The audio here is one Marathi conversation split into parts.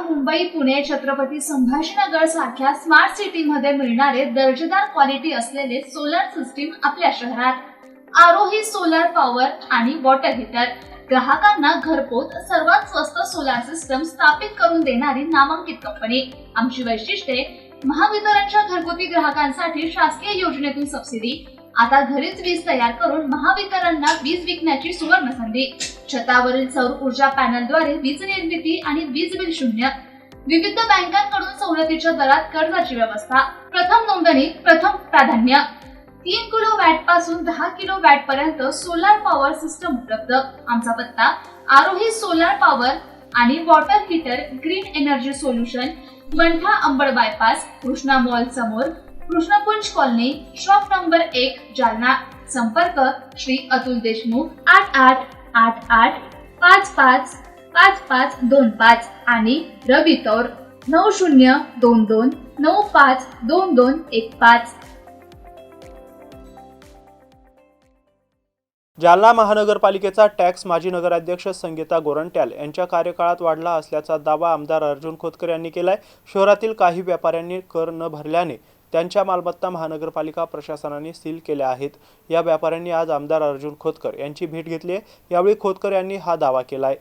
Mumbai Pune Chhatrapati Sambhajinagar सारख्या स्मार्ट सिटी मध्ये मिळणारे दर्जेदार क्वालिटी असलेले सोलर सिस्टीम आपल्या शहरात. आरोही सोलर पॉवर आणि वॉटर हीटर ग्राहकांना घरपोच सर्वात स्वस्त सोलार सिस्टम स्थापित करून देणारी नामांकित कंपनी आमची वैशिष्ट्ये महावितरणच्या घरगुती ग्राहकांसाठी शासकीय योजनेतून सबसिडी आता घरीच वीज तयार करून महावितरणला वीज विकण्याची सुवर्ण संधी. छतावरील सौर ऊर्जा पॅनलद्वारे वीज निर्मिती आणि वीज बिल शून्य. विविध बँकांकडून सवलतीच्या दरात कर्जाची व्यवस्था. प्रथम नोंदणी प्रथम प्राधान्य. तीन किलो वॅटपासून दहा किलो वॅट पर्यंत सोलार पॉवर सिस्टम उपलब्ध. आमचा पत्ता आरोही सोलार पॉवर आणि water heater green energy solution Mantha Ambad bypass Krishna mall समोर. कृष्णकुंज कॉलनी शॉप नंबर एक जालना. संपर्क श्री अतुल देशमुख आठ आठ आठ आठ पाच पाच पाच पाच दोन पाच आणि रवी तौर नऊ शून्य दोन दोन नऊ पाच दोन दोन एक पाच. जालना महानगरपालिकेचा टॅक्स माजी नगराध्यक्ष संगीता गोरंट्याल यांच्या कार्यकाळात वाढला असल्याचा दावा आमदार अर्जुन खोतकर यांनी केलाय. शहरातील काही व्यापाऱ्यांनी कर न भरल्याने त्यांच्या मालमत्ता महानगरपालिका प्रशासनाने सील केल्या आहेत. या व्यापाऱ्यांनी आज आमदार अर्जुन खोतकर यांची भेट घेतली आहे. यावेळी खोतकर यांनी हा दावा केला आहे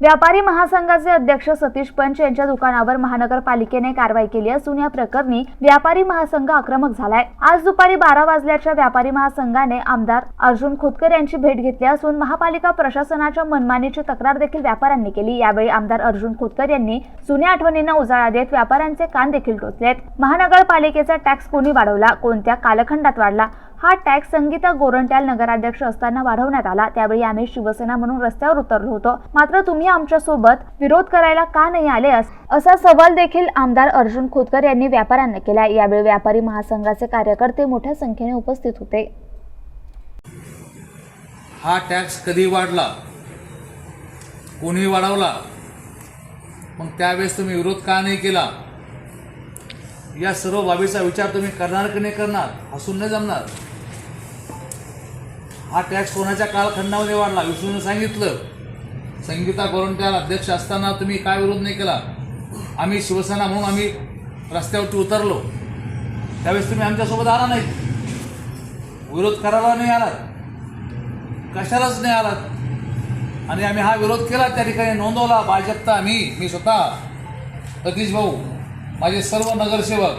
व्यापारी महासंघाचे अध्यक्ष सतीश पंच यांच्या दुकानावर महानगरपालिकेने कारवाई केली असून या प्रकरणी व्यापारी महासंघ आक्रमक झालाय. आज दुपारी बारा वाजल्याच्या व्यापारी महासंघाने आमदार अर्जुन खोतकर यांची भेट घेतली असून महापालिका प्रशासनाच्या मनमानीची तक्रार देखील व्यापाऱ्यांनी केली. यावेळी आमदार अर्जुन खोतकर यांनी जुन्या आठवणींना उजाळा देत व्यापाऱ्यांचे कान देखील टोचलेत. महानगरपालिकेचा टॅक्स कोणी वाढवला? कोणत्या कालखंडात वाढला? हा टॅक्स संगीता गोरंट्याल नगराध्यक्ष असताना वाढवण्यात आला. त्यावेळी आम्ही शिवसेना म्हणून रस्त्यावर उतरलो होतो. मात्र तुम्ही आमच्यासोबत विरोध करायला का नाही आले अस- असा सवाल देखील आमदार अर्जुन खोतकर यांनी व्यापाऱ्यांना केला. यावेळी व्यापारी महासंघाचे कार्यकर्ते मोठ्या संख्येने उपस्थित होते. हा टॅक्स कधी वाढला? कोणी वाढवला? मग त्यावेळेस तुम्ही विरोध का नाही केला? या सर्व बाबीचा विचार तुम्ही करणार की नाही करणार? हसून नाही जमणार? हा टॅक्स कोणाच्या कालखंडामध्ये वाढला? विष्णूने सांगितलं. संगीता गोरंट्याल अध्यक्ष असताना तुम्ही काय विरोध नाही केला. आम्ही शिवसेना म्हणून आम्ही रस्त्यावरती उतरलो. त्यावेळेस तुम्ही आमच्यासोबत आला नाही. विरोध करायला नाही आलात. कशालाच नाही आलात. आणि आम्ही हा विरोध केला त्या ठिकाणी नोंदवला. भाजपचा आम्ही मी स्वतः सतीश भाऊ माझे सर्व नगरसेवक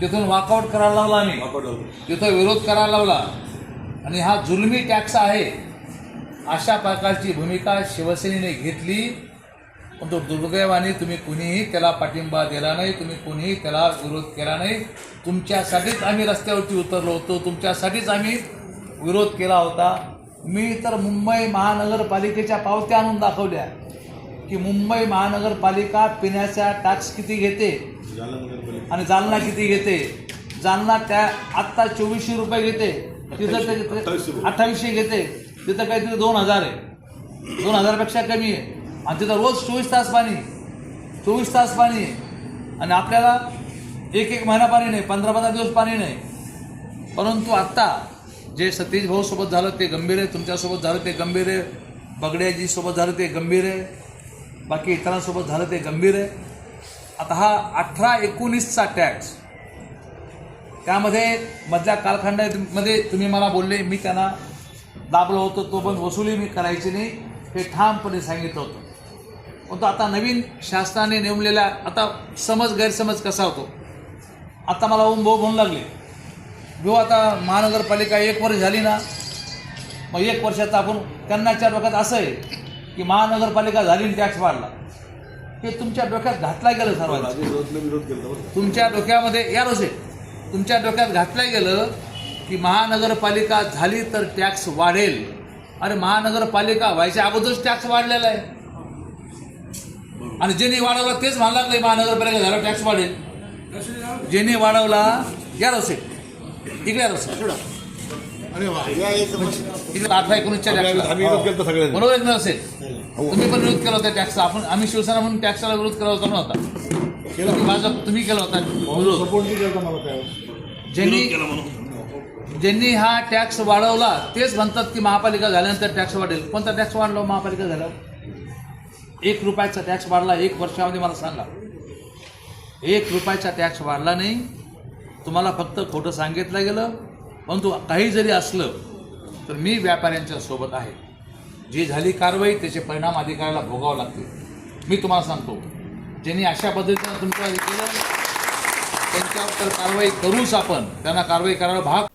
तिथून वॉकआउट करायला लावला आम्ही. तिथं विरोध करायला लावला आणि हा जुलमी टॅक्स आहे. अशा प्रकारची भूमिका शिवसेनेने घेतली. पण तो दुर्दैवाने तुम्ही कुणीही त्याला पाठिंबा दिला नाही तुम्ही कुणीही त्याला विरोध केला नाही. तुमच्यासाठीच आम्ही रस्त्यावरती उतरलो होतो तुमच्यासाठीच आम्ही विरोध केला होता. मी तर मुंबई महानगरपालिकेच्या पावत्या आणून दाखवल्या की मुंबई महानगरपालिका पिण्याचा टॅक्स किती घेते आणि जालना किती घेते? जालना त्या आत्ता चोवीसशे रुपये घेते. तिथं ते अठ्ठावीसशे घेते. तिथं काहीतरी दोन हजार आहे. दोन हजारपेक्षा कमी आहे. आणि तिथं रोज चोवीस तास पाणी चोवीस तास पाणी आहे. आणि आपल्याला एक एक महिना पाणी नाही पंधरा पंधरा दिवस पाणी नाही. परंतु आत्ता जे सतीश भाऊ सोबत झालं ते गंभीर आहे तुमच्यासोबत झालं ते गंभीर आहे बगड्याजी सोबत झालं ते गंभीर आहे बाकी इतरांसोबत झालं ते गंभीर आहे. आता हा अठरा एकोणीसचा टॅक्स त्यामध्ये मधल्या कालखंडामध्ये तुम्ही मला बोलले मी त्यांना दाबलो होतो तो पण वसुली मी करायची नाही हे ठामपणे सांगितलं होतं. परंतु आता नवीन शासनाने नेमलेल्या आता समज गैरसमज कसा होतो? आता मला ओम भाऊ म्हणू लागले. भाऊ आता महानगरपालिका एक वर्ष झाली ना मग एक वर्षाचं आपण त्यांनाच्या डोक्यात असं आहे की महानगरपालिका झाली आणि टॅक्स वाढला हे तुमच्या डोक्यात घातला गेलं सर्वांना तुमच्या डोक्यामध्ये या रोसे तुमच्या डोक्यात घातलं गेलं की महानगरपालिका झाली तर टॅक्स वाढेल. अरे महानगरपालिका व्हायच्या अगोदरच टॅक्स वाढलेला आहे. आणि ज्यांनी वाढवला तेच म्हणायला लागले महानगरपालिका झाल्यावर टॅक्स वाढेल. ज्यांनी वाढवला या रोसे. इकडे या रोसे. इकडे अठरा एकोणीसच्या टॅक्सला. बरोबर एक असेल. तुम्ही पण विरोध केला होता टॅक्स आपण आम्ही शिवसेना म्हणून टॅक्सला विरोध केला होता नव्हता. तुम्ही माझा तुम्ही केला होता. विरोध ज्यांनी ज्यांनी हा टॅक्स वाढवला तेच म्हणतात की महापालिका झाल्यानंतर टॅक्स वाढेल. कोणता टॅक्स वाढला महापालिका झाल्यावर एक रुपयाचा टॅक्स वाढला एक वर्षामध्ये मला सांगा. एक रुपयाचा टॅक्स वाढला नाही. तुम्हाला फक्त खोटं सांगितलं गेलं. परंतु काही जरी असलं तर मी व्यापाऱ्यांच्या सोबत आहे. जी झाली कारवाई त्याचे परिणाम अधिकाऱ्याला भोगावं लागतील. मी तुम्हाला सांगतो. ज्यांनी अशा पद्धतीनं तुमच्या हे केलं त्यांच्यावर तर कारवाई करूच आपण. त्यांना कारवाई करायला भाग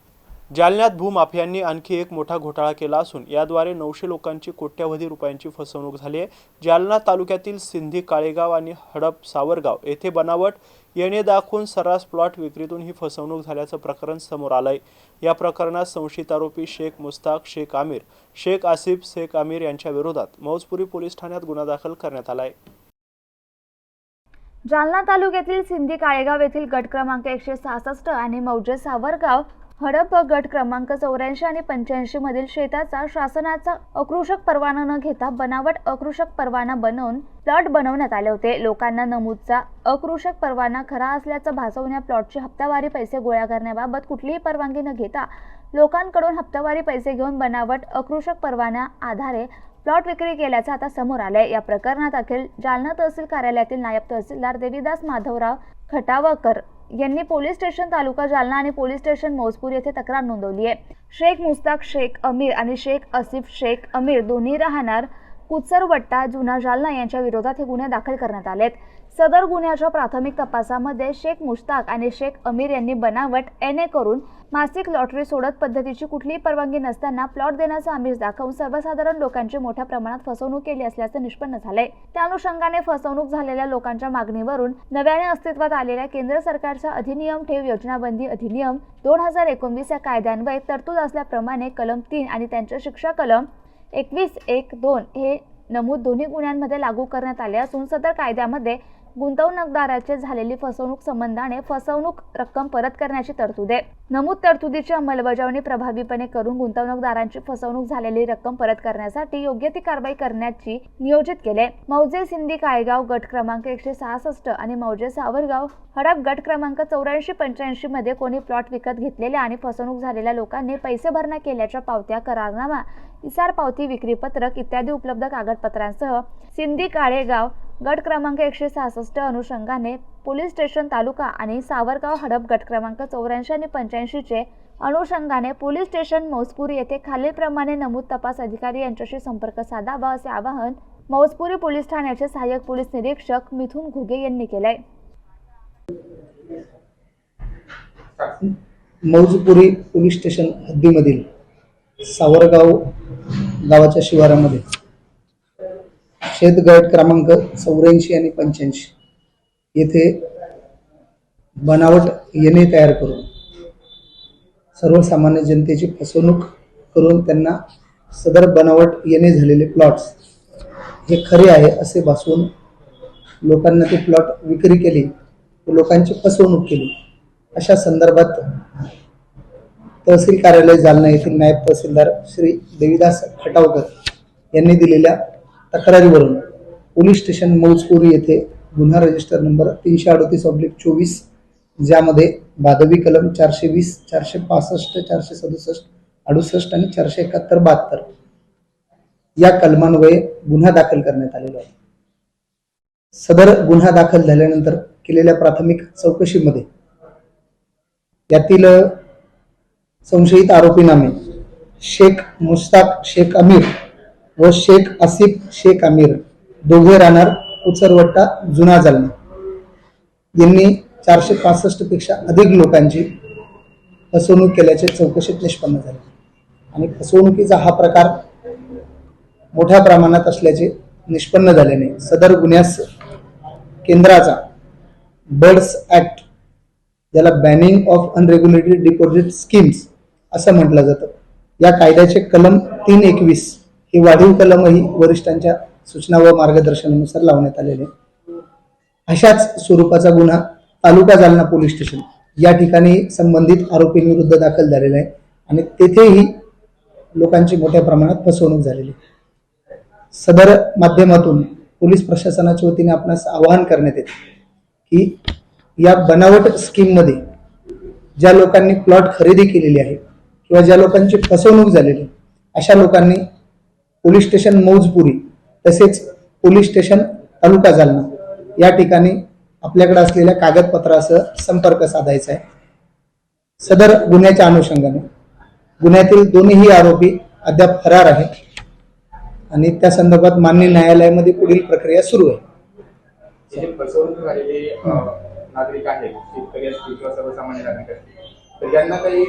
जालन्यात भूमाफियांनी आणखी एक मोठा घोटाळा केला असून याद्वारे नऊशे लोकांची कोट्यवधी रुपयांची फसवणूक झाली आहे. जालना तालुक्यातील सिंधी काळेगाव आणि हडप सावरगाव येथे बनावट येणे दाखवून सर्रास प्लॉट विक्रीतून ही फसवणूक झाल्याचं प्रकरण समोर आलंय. या प्रकरणात संशयित आरोपी शेख मुस्ताक शेख आमिर शेख आसिफ शेख आमिर यांच्या विरोधात मौजपुरी पोलीस ठाण्यात गुन्हा दाखल करण्यात आलाय. जालना तालुक्यातील सिंधी काळेगाव येथील गट क्रमांक एकशे सहासष्ट आणि मौजे सावरगाव हडप गट क्रमांक चौऱ्याऐंशी आणि पंच्याऐंशी मधील शेताचा शासनाचा अकृषक परवाना न घेता बनावट अकृषक परवाना बनवून प्लॉट बनवण्यात आले होते. लोकांना नमूदचा अकृषक परवाना खरा असल्याचं भासवून या प्लॉटची हप्तावारी पैसे गोळा करण्याबाबत कुठलीही परवानगी न घेता लोकांकडून हप्तावारी पैसे घेऊन बनावट अकृषक परवाना आधारे प्लॉट विक्री केल्याचं आता समोर आलंय. या प्रकरणात अखेर जालना तहसील कार्यालयातील नायब तहसीलदार देवीदास माधवराव खटावकर यांनी पोलीस स्टेशन तालुका जालना आणि पोलीस स्टेशन मौजपूर येथे तक्रार नोंदवली आहे. शेख मुस्ताक शेख अमीर आणि शेख असिफ शेख अमीर दोन्ही राहणार कुचरवट्टा जुना जालना यांच्या विरोधात हे गुन्हे दाखल करण्यात आलेत. सदर गुन्ह्याच्या प्राथमिक तपासामध्ये शेख मुश्ताक आणि शेख अमीर यांनी बनावट एन ए करून मासिक लॉटरी सोडत पद्धतीची कुठलीही परवानगी नसताना प्लॉट देण्याचा आमिष दाखवून सर्वसाधारण लोकांची मोठ्या प्रमाणात फसवणूक केली असल्याचं निष्पन्न झालंय. त्या अनुषंगाने फसवणूक झालेल्या लोकांच्या मागणीवरून नव्याने अस्तित्वात आलेल्या केंद्र सरकारच्या अधिनियम ठेव योजनाबंदी अधिनियम दोन हजार एकोणवीस या कायद्यान्वये तरतूद असल्याप्रमाणे कलम तीन आणि त्यांच्या शिक्षा कलम एकवीस एक दोन हे नमूद दोन्ही गुन्ह्यांमध्ये लागू करण्यात आले असून सदर कायद्यामध्ये गुंतवणूकदाराचे झालेली फसवणूक संबंधाने फसवणूक रक्कम परत करण्याची तरतूद आहे. नमूद तरतुदीची अंमलबजावणी प्रभावीपणे करून गुंतवणूकदारांची फसवणूक झालेली रक्कम परत करण्यासाठी योग्य ती कारवाई करण्याची नियोजित केले मौजे सिंधी कायगाव गट क्रमांक एकशे सहासष्ट आणि मौजे सावरगाव हडप गट क्रमांक चौऱ्याऐंशी पंच्याऐंशी मध्ये कोणी प्लॉट विकत घेतलेल्या आणि फसवणूक झालेल्या लोकांनी पैसे भरणा केल्याच्या पावत्या करारनामा इसार पावती विक्रीपत्रक इत्यादी उपलब्ध कागदपत्रांसह सिंधी काळेगाव गट क्रमांक एकशे सहासष्ट अनुषंगाने पोलीस स्टेशन तालुका आणि सावरगाव हडप गट क्रमांक चौऱ्याऐंशी आणि पंच्याऐंशीचे अनुषंगाने पोलीस स्टेशन मौजपूर येथे खालीलप्रमाणे नमूद तपास अधिकारी यांच्याशी संपर्क साधावा असे आवाहन मौजपुरी पोलीस ठाण्याचे सहाय्यक पोलीस निरीक्षक मिथुन घुगे यांनी केलंय. मौजपुरी पोलीस स्टेशन हद्दीमधील सावरगाव गावाच्या शिवारामध्ये. शेतगट क्रमांक चौऱ्याऐंशी आणि पंच्याऐंशी. येथे बनावट येणे तयार करून सर्वसामान्य जनतेची फसवणूक करून त्यांना सदर बनावट येणे झालेले प्लॉट्स. हे खरे आहे असे भासवून लोकांना ते प्लॉट विक्री केली व लोकांची फसवणूक केली. अशा संदर्भात तहसील कार्यालय जालना येथील नायब तहसीलदार श्री देवीदास खटावकर यांनी दिलेल्या तक्रारीवरून पोलीस स्टेशन मौजपुरी येथे गुन्हा रजिस्टर नंबर तीनशे अडतीस ऑब्लिक चोवीस ज्यामध्ये बादवी कलम चारशे वीस चारशे पासष्ट चारशे सदुसष्ट अडुसष्ट आणि चारशे एकाहत्तर बहात्तर या कलमान्वये गुन्हा दाखल करण्यात आलेला आहे. सदर गुन्हा दाखल झाल्यानंतर केलेल्या प्राथमिक चौकशीमध्ये यातील संशयित आरोपी नामे शेख मुस्ताक शेख अमीर व शेख आसिफ शेख अमीर दोघे राहणार उचरवट्टा जुना जालना. यांनी चारशे पासष्टपेक्षा अधिक लोकांची फसवणूक केल्याचे चौकशीत निष्पन्न झाले. आणि फसवणुकीचा हा प्रकार मोठ्या प्रमाणात असल्याचे निष्पन्न झाल्याने सदर गुन्ह्यास केंद्राचा बर्ड्स ॲक्ट ज्याला banning of unregulated deposit schemes असं म्हटलं जातं या कायद्याचे कलम तीन एकवीस हे वाढीव कलमही वरिष्ठांच्या सूचना व मार्गदर्शनानुसार लावण्यात आलेले अशाच स्वरूपाचा गुन्हा तालुका जालना पोलीस स्टेशन या ठिकाणी संबंधित आरोपींविरुद्ध दाखल झालेला आहे आणि तेथेही लोकांची मोठ्या प्रमाणात फसवणूक झालेली आहे. सदर माध्यमातून पोलीस प्रशासनाच्या वतीने आपणास आवाहन करण्यात येते की या बनावट स्कीममध्ये ज्या लोकांनी प्लॉट खरेदी केलेली आहे किंवा ज्या लोकांची फसवणूक झालेली अशा लोकांनी पोलीस स्टेशन मौजपुरी तसेच पोलीस स्टेशन तालुका जालना या ठिकाणी आपल्याकडे असलेल्या कागदपत्रासह संपर्क साधायचा आहे. सदर गुन्ह्याच्या अनुषंगाने गुन्ह्यातील दोन्ही आरोपी अद्याप फरार आहेत आणि त्या संदर्भात मान्य न्यायालयामध्ये पुढील प्रक्रिया सुरू आहे. फसवणूक झालेले नागरिक आहेत शेतकरी असतील किंवा सर्वसामान्य नागरिक असतील तर यांना काही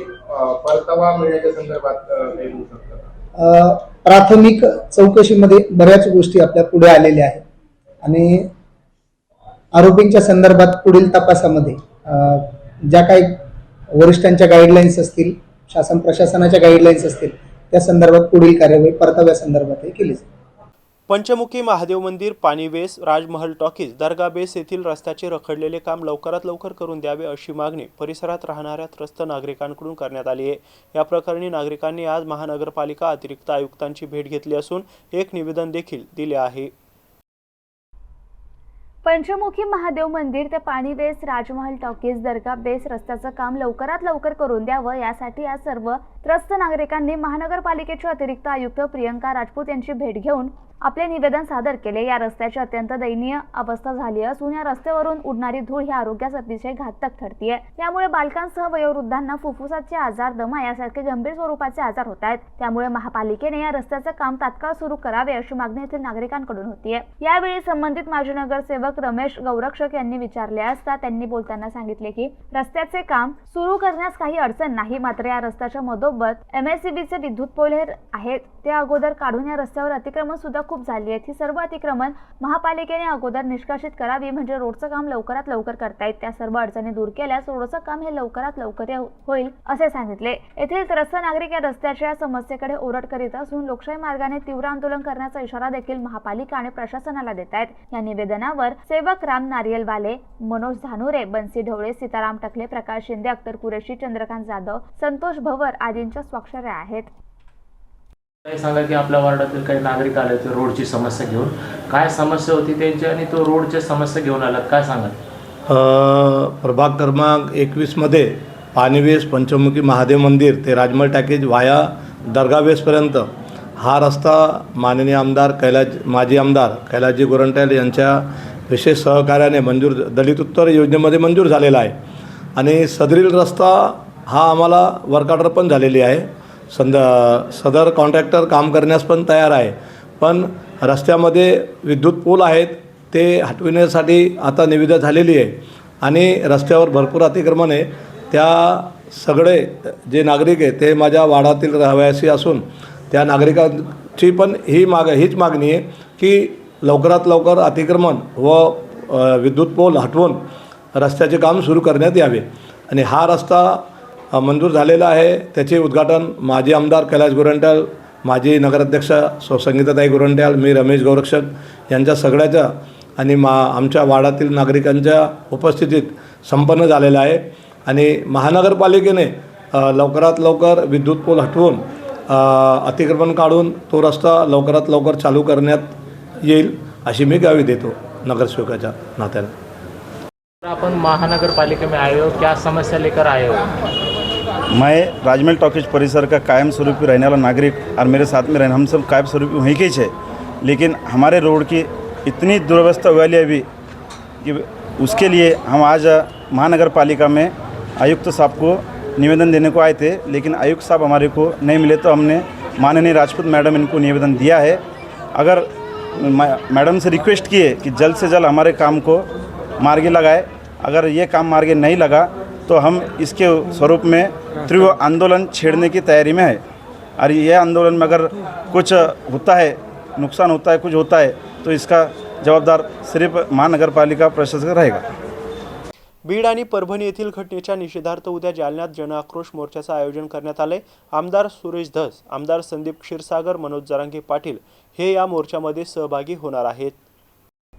परतावा मिळण्याच्या संदर्भात काही होऊ शकतं प्राथमिक चौकशीमध्ये बऱ्याच गोष्टी आपल्या पुढे आलेल्या आहेत. आणि आरोपींच्या संदर्भात पुढील तपासामध्ये ज्या काही वरिष्ठांच्या गाईडलाईन्स असतील शासन प्रशासनाच्या गाईडलाईन्स असतील त्या संदर्भात पुढील कार्यवाही परताव्या संदर्भातही केली जाईल. पंचमुखी महादेव मंदिर पाणीवेस राजमहल टॉकीज दर्गा बेस येथील रस्त्याचे रखडलेले काम लवकरात लवकर करून द्यावे अशी मागणी परिसरात राहणाऱ्या त्रस्त नागरिकांकडून करण्यात आली आहे. या प्रकरणी नागरिकांनी आज महानगरपालिका अतिरिक्त आयुक्तांची भेट घेतली असून एक निवेदन देखील दिले आहे. पंचमुखी महादेव मंदिर ते पाणी बेस राजमहल टॉकीज दर्गा बेस रस्त्याचं काम लवकरात लवकर करून द्यावं यासाठी आज सर्व त्रस्त नागरिकांनी महानगरपालिकेचे अतिरिक्त आयुक्त प्रियंका राजपूत यांची भेट घेऊन आपले निवेदन सादर केले. या रस्त्याची अत्यंत दयनीय अवस्था झाली असून या रस्त्यावरून उडणारी धूळ ही आरोग्यास अतिशय घातक ठरतीये. यामुळे बालकांसह वयोवृद्धांना फुफ्फुसाचे आजार दमा यासारखे गंभीर स्वरूपाचे आजार होत आहेत. त्यामुळे महापालिकेने या रस्त्याचं काम तात्काळ सुरू करावे अशी मागणी येथील नागरिकांकडून होतीये. यावेळी संबंधित माजी नगरसेवक रमेश गौरक्षक यांनी विचारले असता त्यांनी बोलताना सांगितले की रस्त्याचे काम सुरू करण्यास काही अडचण नाही मात्र या रस्त्याच्या व एम एस सी बीचे विद्युत पोल आहेत. ते अगोदर काढून या रस्त्यावर अतिक्रमण सुद्धा खूप झाली आहेत. ही सर्व अतिक्रमण महापालिकेने अगोदर निष्कासित करावी म्हणजे रोडचं काम लवकरात लवकर करता येईल. त्या सर्व अडचणी दूर केल्यास रोडचं काम हे लवकरात लवकर होईल असे सांगितले. येथील त्रस्त नागरिक या रस्त्याच्या समस्येकडे ओरड करीत असून लोकशाही मार्गाने तीव्र आंदोलन करण्याचा इशारा देखील महापालिका आणि प्रशासनाला देत आहेत. या निवेदनावर सेवक राम नारियलवाले मनोज धानुरे बन्सी ढवळे सीताराम टकले प्रकाश शिंदे अख्तर कुरेशी चंद्रकांत जाधव संतोष भवर आदींच्या स्वाक्षऱ्या आहेत. काय सांगा की आपल्या वार्डातील काही नागरिक आले होते रोडची समस्या घेऊन. काय समस्या होती त्यांची आणि तो रोडची समस्या घेऊन आलात? काय सांगाल? अ, प्रभाग क्रमांक एकवीसमध्ये पाणीवेस पंचमुखी महादेव मंदिर ते राजमल टॅकेज वाया दर्गावेसपर्यंत हा रस्ता माननीय आमदार कैलाज माजी आमदार कैलासजी गोरंट्याल यांच्या विशेष सहकार्याने मंजूर दलित उत्तर योजनेमध्ये मंजूर झालेला आहे. आणि सदरील रस्ता हा आम्हाला वर्कआउटर पण झालेली आहे. संद सदर कॉन्ट्रॅक्टर काम करण्यास पण तयार आहे. पण रस्त्यामध्ये विद्युत पूल आहेत ते हटविण्यासाठी आता निविदा झालेली आहे. आणि रस्त्यावर भरपूर अतिक्रमण आहे. त्या सगळे जे नागरिक आहे ते माझ्या वाडातील रहिवासी असून त्या नागरिकांची पण ही माग हीच मागणी आहे की लवकरात लवकर अतिक्रमण व विद्युत पोल हटवून रस्त्याचे काम सुरू करण्यात यावे. आणि हा रस्ता मंजूर झालेलं आहे. त्याचे उद्घाटन माजी आमदार कैलाश गोरंट्याल माजी नगराध्यक्ष सौ संगीताताई गोरंट्याल मी रमेश गौरक्षक यांच्या सगळ्याच्या आणि मा आमच्या वाडातील नागरिकांच्या उपस्थितीत संपन्न झालेला आहे. आणि महानगरपालिकेने लवकरात लवकर विद्युत पोल हटवून अतिक्रमण काढून तो रस्ता लवकरात लवकर चालू करण्यात येईल अशी मी गावी देतो नगरसेवकाच्या नात्याने आपण अपन महानगर में आए हो क्या समस्या लेकर आए हो मैं राजमहल टॉकीज परिसर का कायम स्वरूपी रहने वाला नागरिक और मेरे साथ में रहने, हम सब कायम स्वरूपी वहीं के लेकिन हमारे रोड की इतनी दुर्व्यवस्था हुआ अभी कि उसके लिए हम आज महानगर पालिका में आयुक्त साहब को निवेदन देने को आए थे, लेकिन आयुक्त साहब हमारे को नहीं मिले तो हमने माननीय राजपूत मैडम इनको निवेदन दिया है। अगर मैडम से रिक्वेस्ट किए कि जल्द से जल्द हमारे काम को मार्गे लगाए, अगर ये काम मार्गे नहीं लगा तो हम इसके स्वरूप में तीव्र आंदोलन छेड़ने की तैयारी में है। और ये आंदोलन में अगर कुछ होता है नुकसान होता है कुछ होता है तो इसका जबाबदार सिर्फ महानगर पालिका प्रशासक रहेगा। बीड आणि परभणी येथील घटनेच्या निषेधार्थ उद्या जालन्यात जनआक्रोश मोर्चाचं आयोजन करण्यात आले आमदार सुरेश धस आमदार संदीप क्षीरसागर मनोज जरांगे पाटील हे या मोर्चामध्ये सहभागी होणार आहेत.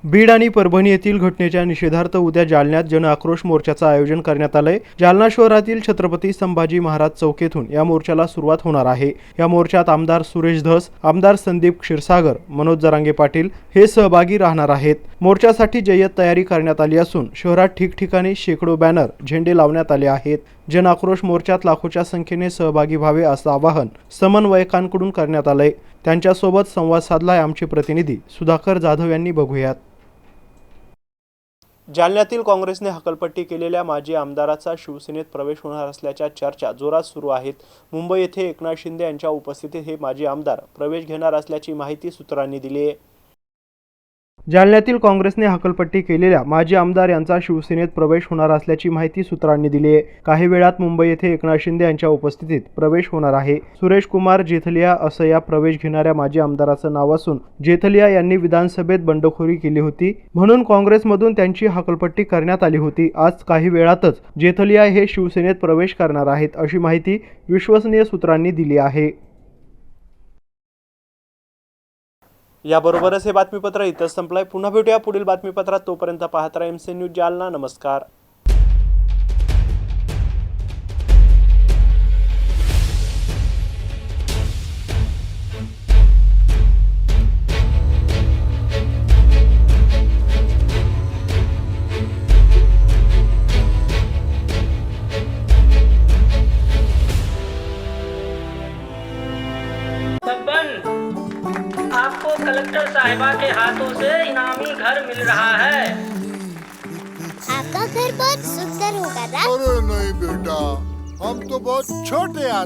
बीड आणि परभणी येथील घटनेच्या निषेधार्थ उद्या जालन्यात जनआक्रोश मोर्चाचं आयोजन करण्यात आलंय. जालना शहरातील छत्रपती संभाजी महाराज चौकेतून या मोर्चाला सुरुवात होणार आहे. या मोर्चात आमदार सुरेश धस आमदार संदीप क्षीरसागर मनोज जरांगे पाटील हे सहभागी राहणार आहेत. मोर्चासाठी जय्यत तयारी करण्यात आली असून शहरात ठिकठिकाणी शेकडो बॅनर झेंडे लावण्यात आले आहेत. जनआक्रोश मोर्चात लाखोच्या संख्येने सहभागी व्हावे असं आवाहन समन्वयकांकडून करण्यात आलंय. त्यांच्यासोबत संवाद साधलाय आमचे प्रतिनिधी सुधाकर जाधव यांनी बघूयात. जालन्यातील काँग्रेसने हकलपट्टी केलेल्या माजी आमदाराचा शिवसेनेत प्रवेश होणार असल्याच्या चर्चा जोरात सुरू आहेत. मुंबई येथे एकनाथ शिंदे यांच्या उपस्थितीत हे माजी आमदार प्रवेश घेणार असल्याची माहिती सूत्रांनी दिली आहे जालन्यातील काँग्रेसने हकलपट्टी केलेल्या माजी आमदार यांचा शिवसेनेत प्रवेश होणार असल्याची माहिती सूत्रांनी दिली आहे. काही वेळात मुंबई येथे एकनाथ शिंदे यांच्या उपस्थितीत प्रवेश होणार आहे. सुरेश कुमार जेथलिया असं या प्रवेश घेणाऱ्या माजी आमदाराचं नाव असून जेथलिया यांनी विधानसभेत बंडखोरी केली होती. म्हणून काँग्रेसमधून त्यांची हकलपट्टी करण्यात आली होती. आज काही वेळातच जेथलिया हे शिवसेनेत प्रवेश करणार आहेत अशी माहिती विश्वसनीय सूत्रांनी दिली आहे. याबरोबरच हे बातमीपत्र इथं संपलंय. पुन्हा भेटूया पुढील बातमीपत्रात. तोपर्यंत पाहत राहा एम सी न्यूज जालना. नमस्कार.